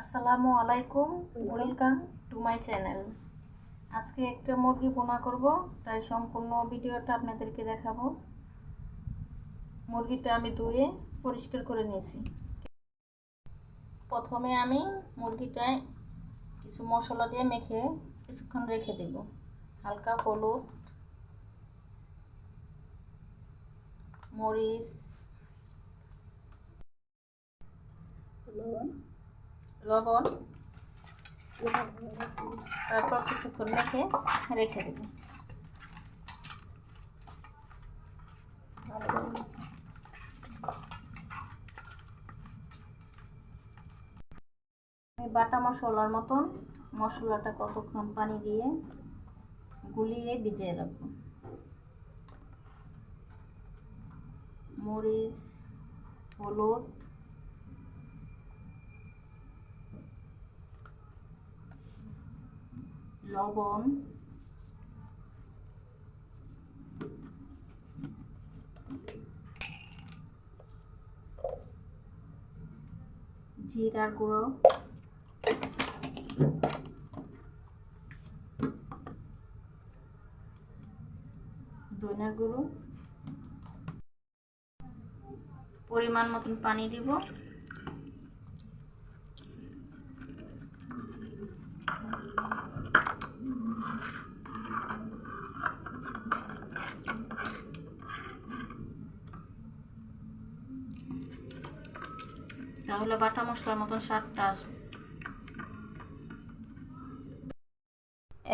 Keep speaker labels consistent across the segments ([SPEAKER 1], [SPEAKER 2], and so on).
[SPEAKER 1] আসসালামু আলাইকুম welcome to my channel আজকে একটা মুরগি বোনা করব, তাই সম্পূর্ণ ভিডিওটা আপনাদেরকে দেখাবো। মুরগিটা আমি ধুয়ে পরিষ্কার করে নিয়েছি। প্রথমে আমি মুরগিটায় কিছু মশলা দিয়ে মেখে কিছুক্ষণ রেখে দেব। হালকা হলুদ, মরিচ তারপর কিছুক্ষণ মেখে রেখে দেব। আমি বাটা মশলার মতন মশলাটা কতক্ষণ পানি দিয়ে গুলিয়ে ভিজিয়ে রাখব? মরিচ, হলুদ লবণ জিরার গুঁড়ো ধনিয়ার গুঁড়ো পরিমাণ মতন পানি দিব তাহলে বাটা মশলার মতন স্বাদটা আসবে।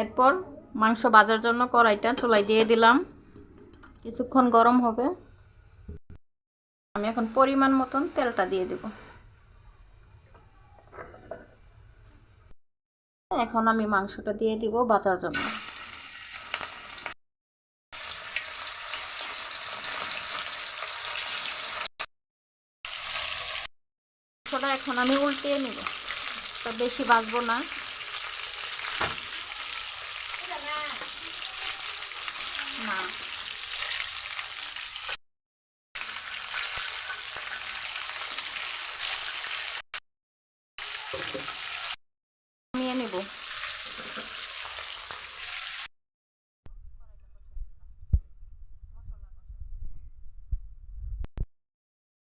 [SPEAKER 1] এরপর মাংস ভাজার জন্য কড়াইটা চুলাই দিয়ে দিলাম। কিছুক্ষণ গরম হবে। আমি এখন পরিমাণ মতন তেলটা দিয়ে দেব। এখন আমি মাংসটা দিয়ে দিব বাজার জন্য মাংসটা এখন আমি উল্টিয়ে নিব। তা বেশি বাঁচবো না। না। নিয়ে নিব।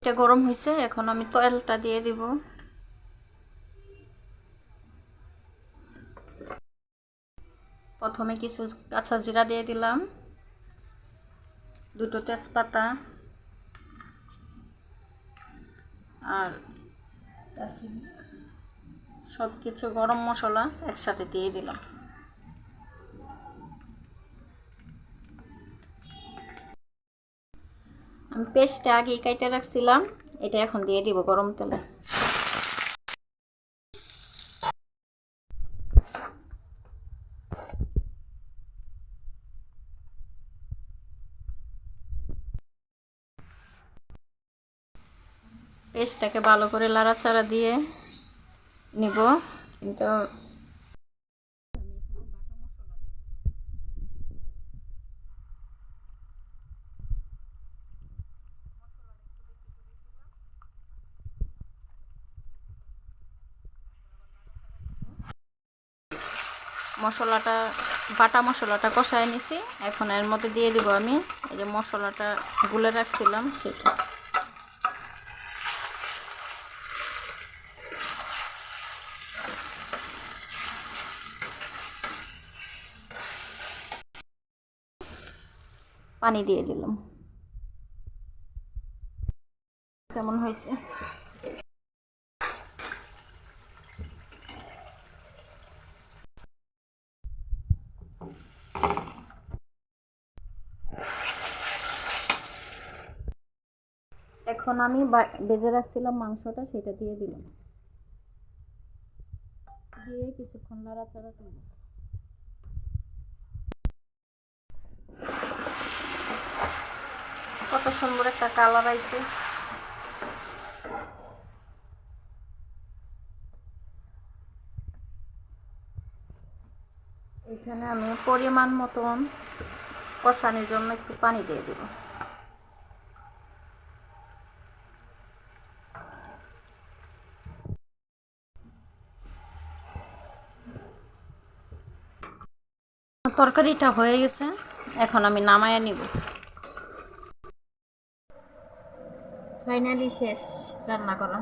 [SPEAKER 1] এটা গরম হয়েছে, এখন আমি তেলটা দিয়ে দিব। প্রথমে কিছু কাঁচা জিরা দিয়ে দিলাম, দুটো তেজপাতা, আর সব কিছু গরম মশলা একসাথে দিয়ে দিলাম। পেস্টটা আগে কাইটে রাখছিলাম, এটা এখন দিয়ে দিব গরম তেলে। পেস্টটাকে ভালো করে লাড়াচাড়া দিয়ে নিব, কিন্তু মশলাটা, বাটা মশলাটা কষায় নিছি। এখন এর মধ্যে দিয়ে দিব আমি এই যে মশলাটা গুলে রাখছিলাম সেটা। পানি দিয়ে দিলাম। কেমন হয়েছে? এখন আমি বেজে রাখছিলাম মাংসটা, সেটা দিয়ে দিলাম। দিয়ে কিছুক্ষণ করব। কত সুন্দর একটা কালার আইছে। এখানে আমি পরিমাণ মতন কষানোর জন্য একটু পানি দিয়ে দেব। তরকারিটা হয়ে গেছে এখন আমি নামায়া নিব। ফাইনালি শেষ রান্না করা।